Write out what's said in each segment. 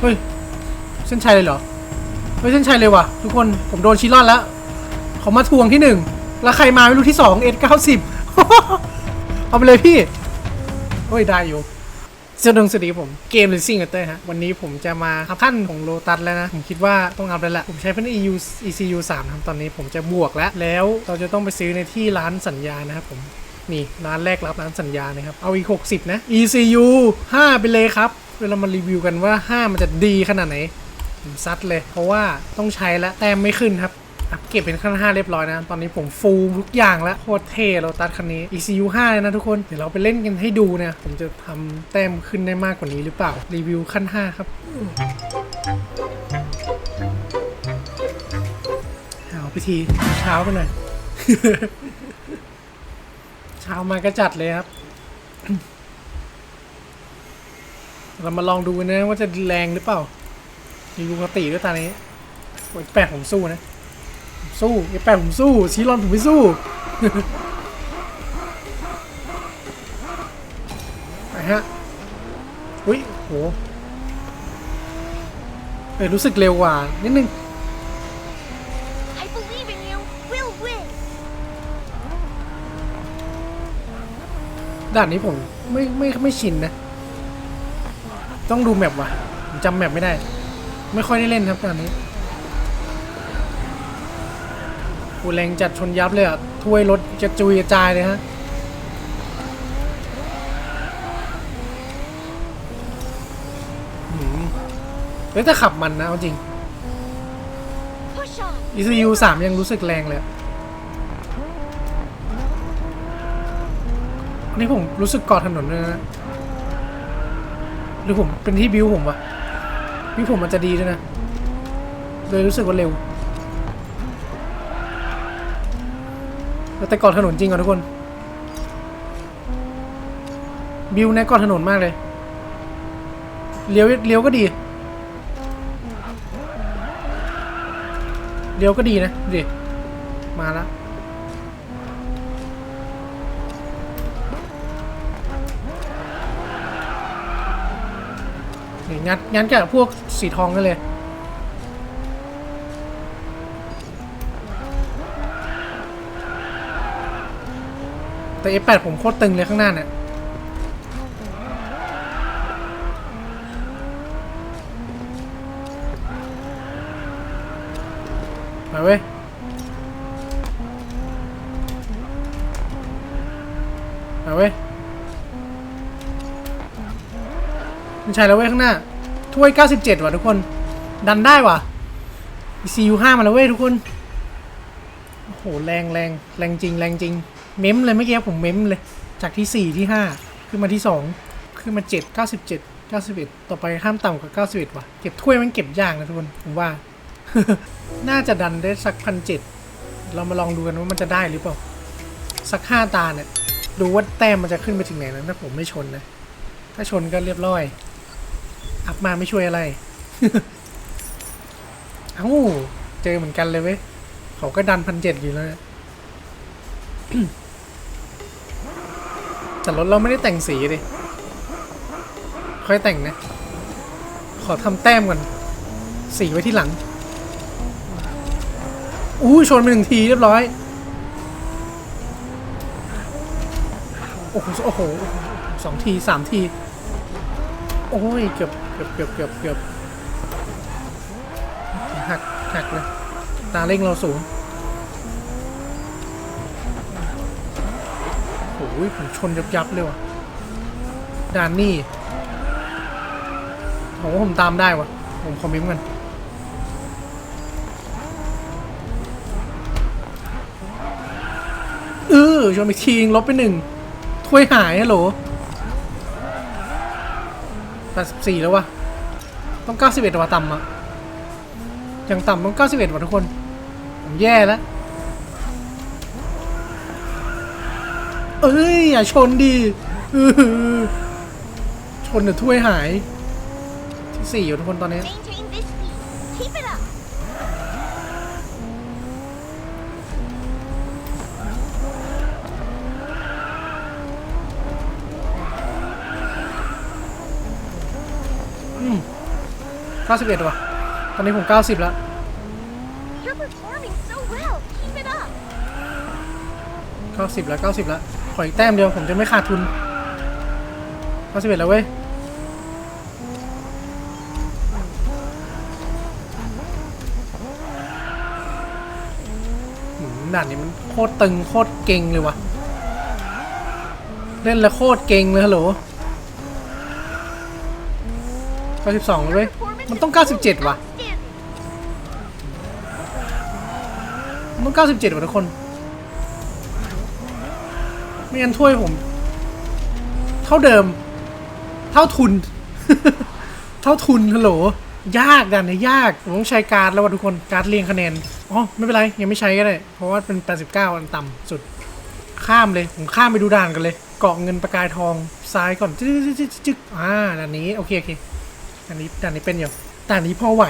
เฮ้ย เส้นชัยเลยเหรอ เฮ้ย เส้นชัยเลยว่ะ ทุกคน ผมโดนชิลอนแล้ว เขามาทวงที่หนึ่ง แล้วใครมาไม่รู้ที่สองเอ็ดเก้าสิบเอาไปเลยพี่ เฮ้ย ได้อยู่สวัสดีสวัสดีผม เกม Racing เตอร์ฮะ วันนี้ผมจะมาอัพขั้นของโลตัสแล้วนะ ผมคิดว่าต้องอัพแล้วแหละ ผมใช้เป็น EU ECU 3นะครับ ตอนนี้ผมจะบวกแล้ว แล้วเราจะต้องไปซื้อในที่ร้านสัญญานะครับผม นี่ร้านแรกรับร้านสัญญานะครับ เอาอีก 60 นะ ECU 5 ไปเลยครับ เวลามารีวิวกันว่า5มันจะดีขนาดไหนผมซัดเลย เพราะว่าต้องใช้แล้วแต้มไม่ขึ้นครับอัพเก็บเป็นขั้น 5 เรียบร้อยนะ ตอนนี้ผมฟูลทุกอย่างแล้ว โคตรเท่เราตัดคันนี้ ECU 5เลยนะทุกคน เดี๋ยวเราไปเล่นกันให้ดูนะ ผมจะทำแต้มขึ้นได้มากกว่านี้หรือเปล่า รีวิวขั้น 5 ครับเอาพิธีเช้ากันหน่อย เช้ามาก็จัดเลยครับ เรามาลองดูกันนะว่าจะแรงหรือเปล่ามีปกติด้วยตานี้โอ้ยแปดผมสู้นะผมสู้ไอ้แปดผมสู้ชีรอนผมไม่สู้ไปฮะอุ้ยโหเออรู้สึกเร็วกว่านิดนึง I believe in you. We'll win. ด่านนี้ผมไม่ไม่ไม่ชินนะ ต้องดูแมปว่ะจำแมปไม่ได้ ไม่ค่อยได้เล่นครับด่านนี้กูแรงจัดชนยับเลยอะถ้วยรถจะจุยกระจายเลยฮะเฮ้ยแต่ขับมันนะเอาจริง ECU สามยังรู้สึกแรงเลยอันนี้ผมรู้สึกกาะถนนเลยนะ หรือผมเป็นที่บิวผมวะบิวผมมันจะดีด้วยนะ เลยรู้สึกว่าเร็ว แต่เกาะถนนจริงอะทุกคน บิวในเกาะถนนมากเลยเลี้ยวเลี้ยวก็ดีเลี้ยวก็ดีนะดิมาแล้ว งัดงัดกับพวกสีทองกันเลย แต่ F8 ผมโคตรตึงเลยข้างหน้าเนี่ยมาเว้ยมาเว้ย มันใช่แล้วเว้ยข้างหน้า ถ้วย 97 ว่ะทุกคน ดันได้ว่ะ ECU 5มาแล้วเว้ยทุกคน โอ้โห แรงแรงแรงจริง แรงจริง เม้มเลยเมื่อกี้ผมเม้มเลย จากที่ 4 ที่ 5 ขึ้นมาที่ 2 ขึ้นมา 7 97 91 ต่อไปห้ามต่ำกว่า91 ว่ะ เก็บถ้วยมันเก็บยากนะทุกคน ผมว่า น่าจะดันได้สักพันเจ็ดเรามาลองดูกันว่ามันจะได้หรือเปล่า สักห้าตาเนี่ย ดูว่าแต้มมันจะขึ้นไปถึงไหนนะถ้าผมไม่ชนนะ ถ้าชนก็เรียบร้อย อัพมาไม่ช่วยอะไร เอ้า เจอเหมือนกันเลยเว้ย เขาก็ดันพันเจ็ดอยู่แล้วนะแต่รถเราไม่ได้แต่งสีเลยค่อยแต่งนะ ขอทำแต้มก่อน สีไว้ที่หลัง อู้ชนไปหนึ่งทีเรียบร้อย โอ้โห โอ้โห สองทีสามที โอ้ย เกือบเกือบเกือบเกือบเกือบหักหักเลยตาเร่งเราสูงโอ้ยผมชนยับยับเลยว่ะด่านนี่ผมว่าผมตามได้ว่ะ ผมคอมเมนต์กันเออชนไปทีงลบไปหนึ่งถ้วยหายฮัลโหล แปดสิบสี่แล้ววะต้องเก้าสิบเอ็ดว่ะต่ำอะอย่างต่ำต้องเก้าสิบเอ็ดว่ะทุกคน ผมแย่แล้ว เอ้ย อย่าชนดีชนเดี๋ยวถ้วยหาย ที่สี่อยู่ทุกคนตอนนี้ Maintain this speed. Keep it up. อ 91ว่ะตอนนี้ผม 90 แล้ว You're performing so well. Keep it up. 90 แล้ว 90 แล้ว ขออีกแต้มเดียวผมจะไม่ขาดทุน 91 แล้วเว้ยหืมด่านนี้มันโคตรตึงโคตรเก่งเลยว่ะเล่นแล้วโคตรเก่งเลยฮัลโหล92แล้ว Your เว้ย performance มันต้อง 97 ว่ะ มันต้อง 97 ว่ะทุกคน ไม่งั้นถ้วยผม เท่าเดิม เท่าทุน เท่าทุนฮัลโหล ยากดันเนี่ยยาก ผมต้องใช้การ์ดแล้วว่ะทุกคน การ์ดเรียงคะแนน อ๋อ ไม่เป็นไร ยังไม่ใช้ก็ได้ เพราะว่าเป็น 89 อันต่ำสุด ข้ามเลย ผมข้ามไปดูด่านกันเลย เกาะเงินประกายทองซ้ายก่อน จึ๊กจึ๊กจึ๊กจึ๊กอ่าด่านนี้ โอเคโอเค อันนี้ด่านนี้เป็นอยู่ด่านนี้พอไหว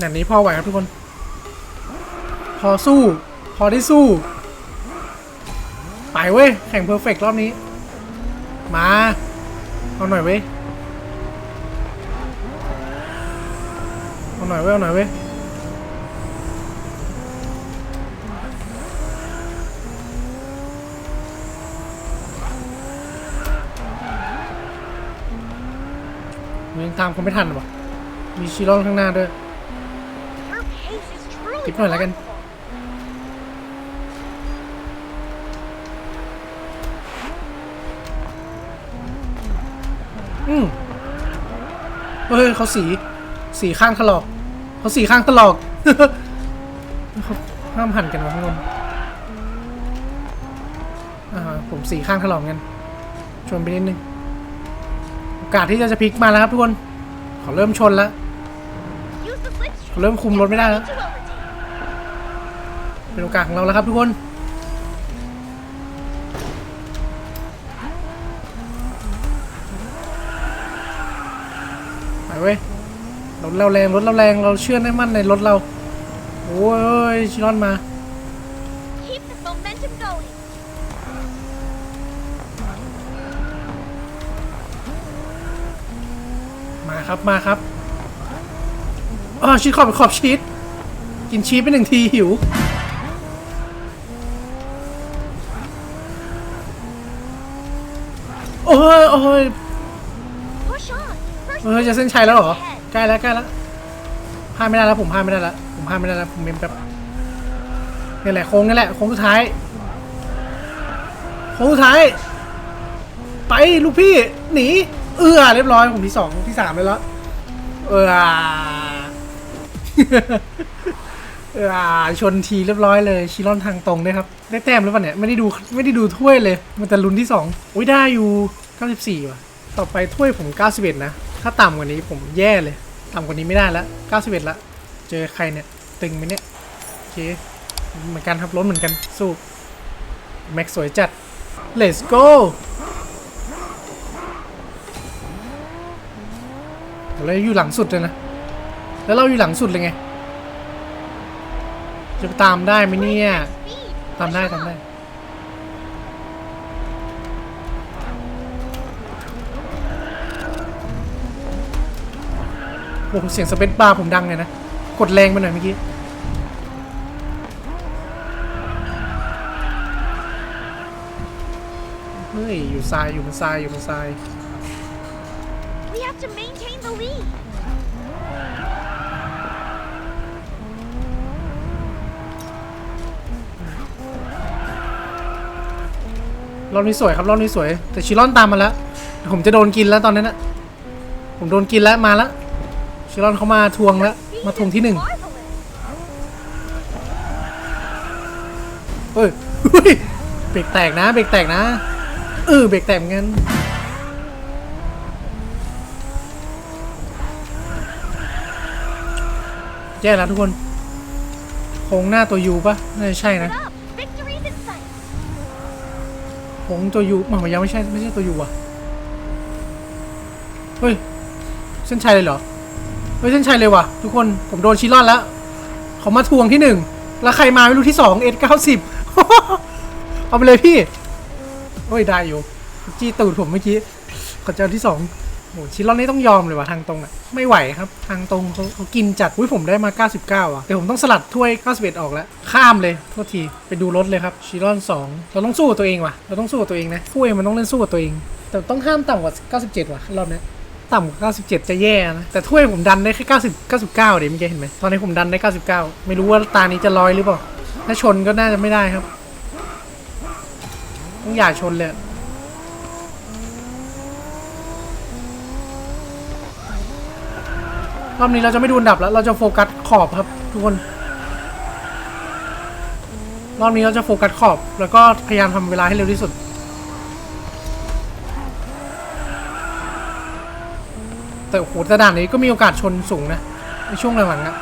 ด่านนี้พอไหวครับทุกคน พอสู้ พอได้สู้ ไปเว้ย แข่งเพอร์เฟกรอบนี้ มา เอาหน่อยเว้ย เอาหน่อยเว้ย เอาหน่อยเว้ย ยังตามเขาไม่ทันหรอมีชิโร่ข้างหน้าด้วย Your pace is truly Keep going, Lagan. remarkable. อืมเฮ้ยเขาสีสีข้างถลอกเขาสีข้างถลอกเขาห้ามหันกันวะทุกคนอ่าผมสีข้างถลอกกันชวนไปนิดนึง กาสที่จะจะพลิกมาแล้วครับทุกคนเขาเริ่มชนแล้วเขาเริ่มคุมรถไม่ได้แล้วเป็นโอกาสของเราแล้วครับทุกคนไปเว้ยรถเราแรงรถเราแรงเราเชื่อได้มั่นในรถเราโอ้ยชิลอนมา Keep the momentum going. มา ครับมาครับอ๋อชีสขอบขอบชีสกินชีสไปหนึ่งทีหิว โอ้ยโอ้ยเออจะเส้นชัยแล้วเหรอ ใกล้แล้วใกล้แล้วพลาดไม่ได้แล้วผมพลาดไม่ได้แล้วผมพลาดไม่ได้แล้วผมเมมแบบนี่แหละโค้งนี่แหละโค้งสุดท้ายโค้งสุดท้าย ไปลูกพี่หนี เอือเรียบร้อยผมที่สองที่สามเลยแล้วเออเออชนทีเรียบร้อยเลยชิลอนทางตรงด้วยครับ ได้แต้มหรือเปล่าเนี่ยไม่ได้ดูไม่ได้ดูถ้วยเลย มันแต่ลุ้นที่สองอุ้ยได้อยู่94ว่ะต่อไปถ้วยผม 91 นะ ถ้าต่ำกว่านี้ผมแย่เลย ต่ำกว่านี้ไม่ได้แล้ว91 ละ เจอใครเนี่ย ตึงไหมเนี่ย โอเค เหมือนกันครับล้นเหมือนกัน สู้ แม็กสวยจัด let's go เราอยู่หลังสุดเลยนะ แล้วเราอยู่หลังสุดเลยไง จะไปตามได้ไหมเนี่ย ตามได้ตามได้ โอ้โหเสียงสเปซบาร์ผมดังเลยนะ กดแรงไปหน่อยเมื่อกี้เฮ้ยอยู่ทรายอยู่บนทรายอยู่บนทราย have to maintain the lead. รอบนี้สวยครับรอบนี้สวย แต่ชิลอนตามมาแล้ว ผมจะโดนกินแล้วตอนนั้นนะผมโดนกินแล้วมาแล้วชิลอนเขามาทวงแล้ว มาทวงที่หนึ่ง marvelous. เฮ้ยเฮ้ยเบรกแตกนะเบรกแตกนะเออเบรกแตกเหมือนกัน แย่แล้วทุกคนโค้งหน้าตัวยูปะน่าจะใช่นะโค้งตัวยูมันยังไม่ใช่ไม่ใช่ตัวยูอะเฮ้ยเส้นชัยเลยเหรอเฮ้ยเส้นชัยเลยว่ะ ทุกคนผมโดนชิลอนแล้วเขามาทวงที่หนึ่งแล้วใครมาไม่รู้ที่สองเอ็ดเก้าสิบเอาไปเลยพี่โอ้ยได้อยู่จี้ตูดผมเมื่อกี้ขอเจ้าที่สอง โหชิลอนนี่ต้องยอมเลยว่ะทางตรงอะไม่ไหวครับทางตรงเขาเขากินจัดอุ้ยผมได้มา 99 อะแต่ผมต้องสลัดถ้วย 91 ออกแล้ว ข้ามเลยโทษทีไปดูรถเลยครับชิลอน2 เราต้องสู้กับตัวเองว่ะ เราต้องสู้กับตัวเองนะถ้วยมันต้องเล่นสู้กับตัวเอง แต่ต้องห้ามต่ำกว่า 97 ว่ะรอบนี้ต่ำกว่า97 จะแย่นะ แต่ถ้วยผมดันได้แค่90 99เดี๋ยวเมื่อกี้เห็นไหมตอนนี้ผมดันได้ 99 ไม่รู้ว่าตานี้จะลอยหรือเปล่าถ้าชนก็น่าจะไม่ได้ครับต้องอย่าชนเลย รอบนี้เราจะไม่ดูอันดับแล้ว เราจะโฟกัสขอบครับ ทุกคน รอบนี้เราจะโฟกัสขอบ แล้วก็พยายามทำเวลาให้เร็วที่สุด แต่โอ้โหแต่ด่านนี้ก็มีโอกาสชนสูงนะในช่วงหลังๆอะ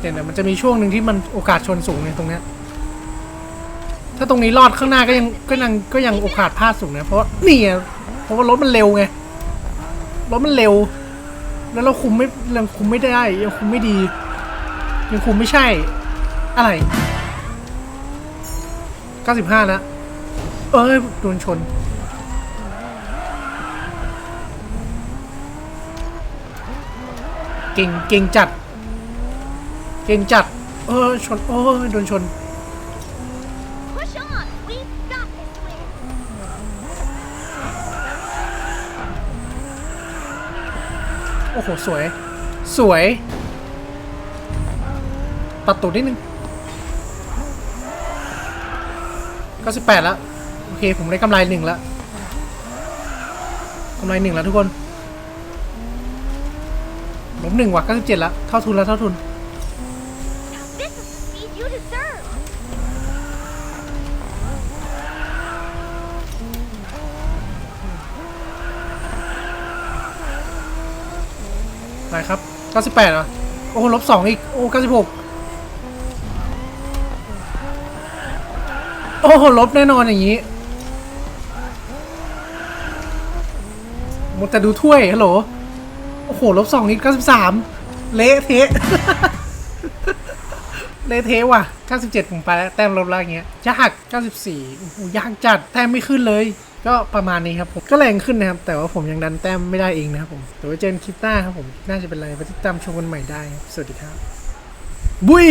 เดี๋ยวมันจะมีช่วงหนึ่งที่มันโอกาสชนสูงในตรงเนี้ยถ้าตรงนี้รอดข้างหน้าก็ยังก็ยังก็ยังโอกาสพลาดสูงนะเพราะนี่เพราะว่ารถมันเร็วไงรถมันเร็ว แล้วเราคุมไม่ยังคุมไม่ได้ยังคุมไม่ดียังคุมไม่ใช่ อะไร 95 แล้ว เอ้ยโดนชน เก่งเก่งจัด เก่งจัด เออชน โอ้ยโดนชน อ้โห สวย สวย ตัดตูดนิดนึงก็สิบแปดแล้ว โอเค ผมได้กำไรหนึ่งแล้วกำไรหนึ่งแล้วทุกคนลบหนึ่งว่ะก็สิบเจ็ดแล้ว เท่าทุนแล้ว เท่าทุน ไปครับ 98อะโอ้ลบสองอีก โอ้96 โอ้ลบแน่นอนอย่างนี้หมดแต่ดูถ้วยฮัลโหล โอ้โหลบสองอีก93 เละเทะเละเทะว่ะ 97 ผมไปแล้วแต้มลบแล้วอย่างเงี้ย ยาก 94โอ้โหยากจัด แต้มไม่ขึ้นเลย ก็ประมาณนี้ครับผมก็แรงขึ้นนะครับ แต่ว่าผมยังดันแต้มไม่ได้เองนะครับผมแต่ว่าเจนคิปหน้าครับผมน่าจะเป็นอะไรไปติดตามชมกันใหม่ได้สวัสดีครับ บุย